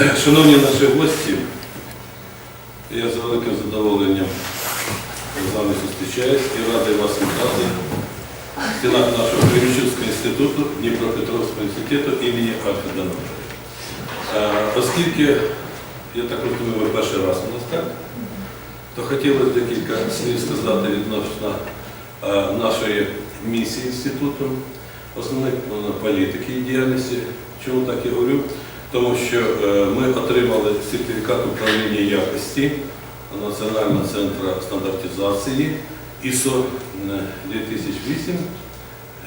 Шановні наші гості, я з великим задоволенням з вами зустрічаюсь і радий вас вітати в стінах нашого Кремлівського інституту Дніпропетровського інституту імені Альфа Данова. Оскільки, я так розумію, ви перший раз у нас так, то хотілося декілька слів сказати відносно нашої місії інституту, основних ну, політики і діяльності. Чому так і говорю? Тому що е, ми отримали сертифікат управління якості Національного центру стандартизації ISO 2008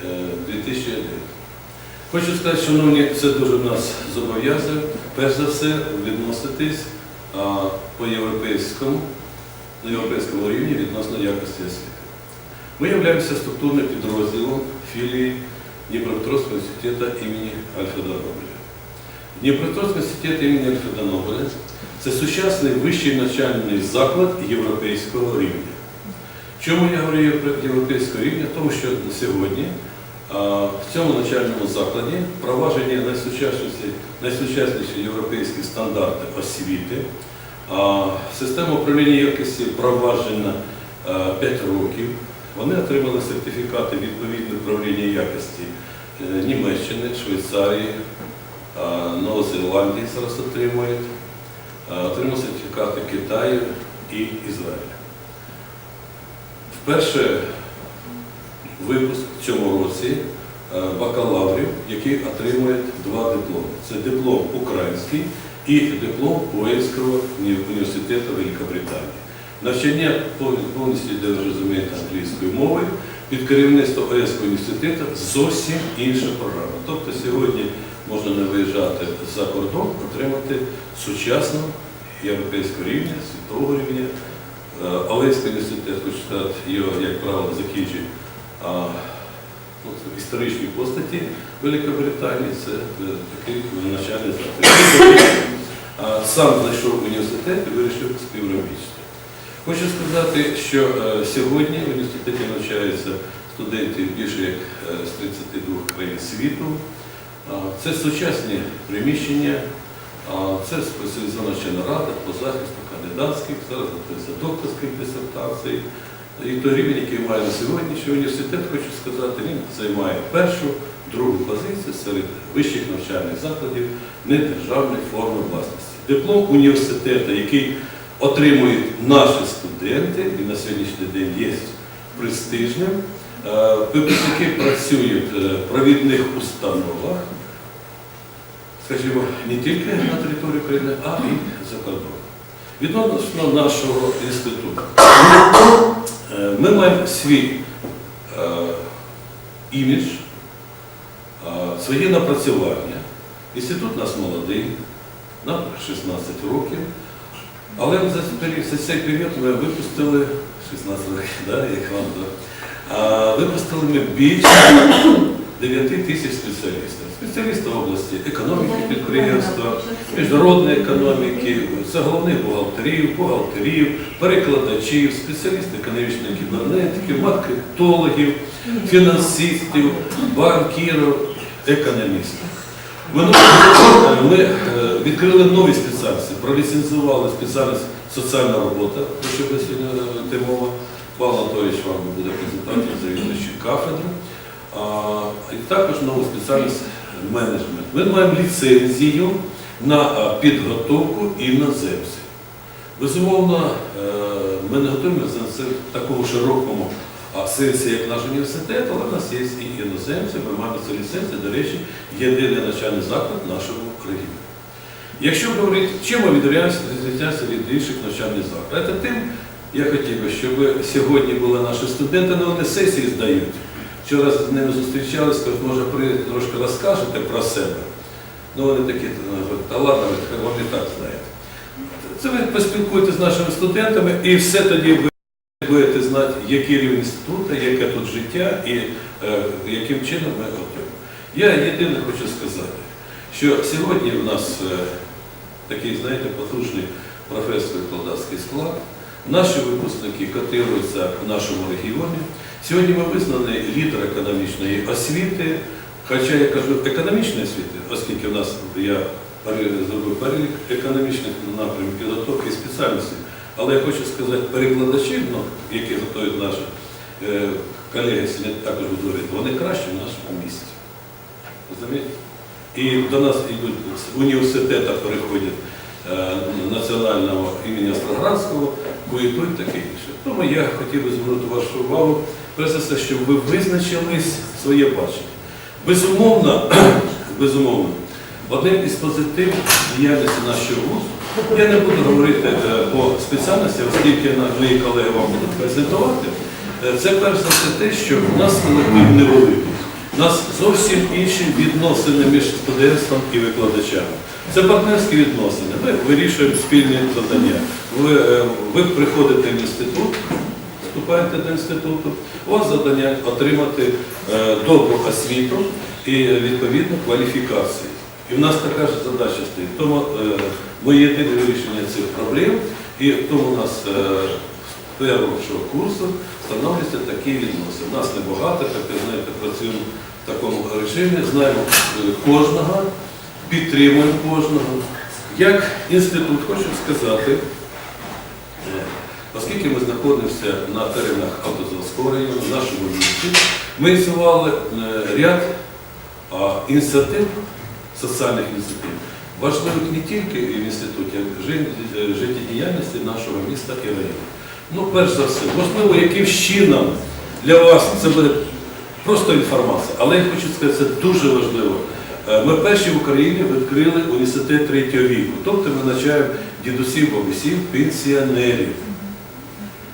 е, 2009. Хочу сказати, шановні, це дуже нас зобов'язує, перш за все, відноситись по європейському, на європейському рівні відносно якості освіти. Ми являємося структурним підрозділом філії Дніпропетровського інституту імені Альфа Данобеля. Дніпропетровський інститут імені Альфа – це сучасний вищий навчальний заклад європейського рівня. Чому я говорю євро- європейського рівня? Тому що сьогодні в цьому навчальному закладі провадження найсучасніші, найсучасніші європейські стандарти освіти. Система управління якості впроваджена 5 років. Вони отримали сертифікати відповідне управління якості е, Німеччини, Швейцарії, а, Нової зараз отримують, а, отримали сертифікати Китаю і Ізраїля. Вперше випуск в цьому році е, бакалаврів, які отримують два дипломи. Це диплом український і диплом Уельського університету Великобританії. Навчання повністю йде, розумієте, англійською мовою. Під керівництвом Уельського університету зовсім інша програма. Тобто сьогодні можна не виїжджати за кордон, отримати сучасну європейського рівня, світового рівня Е, Олеський університет, хочу сказати, його, як правило, закінчує ну, історичні постаті Великобританії, це е, такий навчальний заклад. Сам знайшов університет і вирішив співробітчити. Хочу сказати, що е, сьогодні в університеті навчаються студенти більше як е, з 32 країн світу. Це сучасні приміщення, це спеціалізована рада по захисту кандидатських, зараз докторських дисертацій. І той рівень, який має на сьогоднішній університет, хочу сказати, він займає першу, другу позицію серед вищих навчальних закладів недержавної форми власності. Диплом університету, який отримують наші студенти, і на сьогоднішній день є престижним. Е, Випускники працюють е, в провідних установах, скажімо, не тільки на території України, а і за кордоном. Відносно нашого інституту. Е, Ми маємо свій імідж, свої напрацювання. Інститут у нас молодий, нам 16 років. Але за цей період- ми випустили 16 років, як вам випустили ми більше 9 тисяч спеціалістів. Спеціалісти в області економіки підприємства, міжнародної економіки, це головних бухгалтерів, бухгалтерів, перекладачів, спеціалістів економічної кібернетики, маркетологів, фінансистів, банкірів, економістів. Минулого ми е, відкрили нові спеціальності, проліцензували спеціальність соціальна робота, про що сьогодні е, мова. Павло Анатолійович вам буде презентація завідувачі кафедри. І також нову спеціальність менеджмент. Ми маємо ліцензію на підготовку іноземців. Безумовно, е, ми не готуємо це в такому широкому сенсі, як наш університет, але в нас є і іноземці, ми маємо цю ліцензію, до речі, єдиний навчальний заклад нашого регіону. Якщо говорити, чим ми відрізняємося від інших навчальних закладів, це тим, я хотів би, щоб сьогодні були наші студенти, але вони сесії здають. Вчора з ними зустрічалися, кажуть, може, при трошки розкажете про себе. Ну вони такі, говорять, та ладно, ви і так знаєте. Це ви поспілкуєтеся з нашими студентами і все тоді ви будете знати, який рівень інституту, яке тут життя і е, яким чином ми готуємо. Я єдине хочу сказати, що сьогодні в нас е, такий, знаєте, потужний професор-викладацький склад. Наші випускники котируються в нашому регіоні. Сьогодні ми визнані лідер економічної освіти, хоча я кажу економічної освіти, оскільки в нас я зробив перелік економічних напрямків підготовки і спеціальностей. Але я хочу сказати, перекладачі, ну, які готують наші е, колеги, сьогодні також говорити, вони кращі в нашому місті. Розумієте? І до нас йдуть з університету переходять національного імені Остроградського, куєтуть таке інше. Тому я хотів би звернути вашу увагу, перш за все, щоб ви визначились своє бачення. Безумовно, безумовно, одним із позитивів діяльності нашого вузу, я не буду говорити е, по спеціальності, оскільки мої колеги вам будуть презентувати, е, це перш за все те, що у нас колектив невеликий. У нас зовсім інші відносини між студентством і викладачами. Це партнерські відносини. Ми вирішуємо спільні завдання. Ви, е, ви приходите в інститут, вступаєте до інституту, у вас завдання отримати е, добру освіту і відповідну кваліфікацію. І в нас така ж задача стоїть. Тому е, ми єдине вирішення цих проблем, і тому у нас з першого курсу встановлюються такі відносини. У нас небагато, як ви знаєте, працюємо в такому режимі, знаємо кожного, підтримуємо кожного. Як інститут хочу сказати, е, оскільки ми знаходимося на теренах автозаводського району, в нашому місті, ми ініціювали е, ряд ініціатив, соціальних ініціатив, важливих не тільки в інституті, а в е, життєдіяльності нашого міста і району. Ну, перш за все, можливо, яким чином для вас це буде просто інформація, але я хочу сказати, це дуже важливо. Е, Ми перші в Україні відкрили університет третього віку, тобто ми навчаємо дідусів, бабусів, пенсіонерів.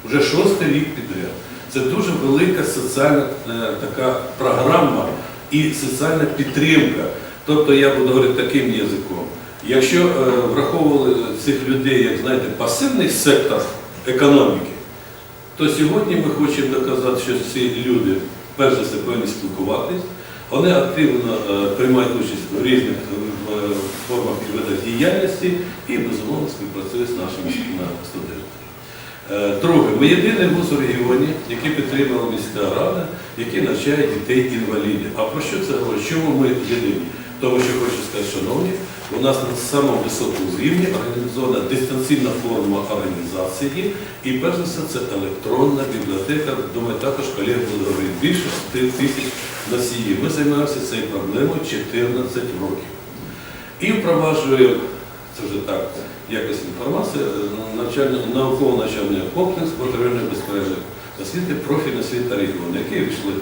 Вже шостий рік підряд. Це дуже велика соціальна е, така програма і соціальна підтримка. Тобто я буду говорити таким язиком. Якщо е, враховували цих людей, як знаєте, пасивний сектор економіки, то сьогодні ми хочемо доказати, що ці люди, перш за все, повинні спілкуватись, вони активно е, приймають участь в різних е, формах і діяльності і, безумовно, співпрацюють з нашими е, студентами. Е, Друге, ми єдиний вуз у регіоні, який підтримала міська рада, який навчає дітей-інвалідів. А про що це говорить? Чому ми єдині? Тому що хочу сказати, шановні, у нас на самому високому рівні організована дистанційна форма організації, і перш за все це електронна бібліотека. Думаю, також колеги будуть говорити більше 100 тисяч носіїв. Ми займаємося цією проблемою 14 років. І впроваджує, це вже так, якось інформація, науково-навчальний комплекс матеріальної безпеки освіти, профільна освіта регіону, які вийшли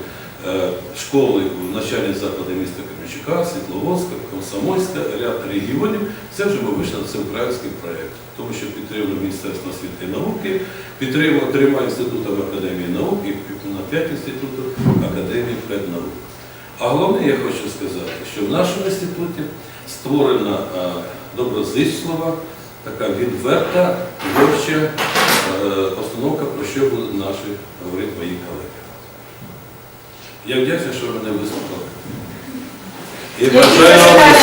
школи, навчальні заклади міста Кременчука, Світловодська, Комсомольська, ряд регіонів. Це вже ми вийшли на всеукраїнський проєкт, тому що підтримує Міністерство освіти і науки, підтримує трьома інститутами Академії наук і на п'ять інститутів Академії педнаук. А головне, я хочу сказати, що в нашому інституті створена е, доброзичлива, така відверта, творча е, постановка, про що будуть наші говорити мої колеги. Я вдячний, що мене вислухали. І бажаю вам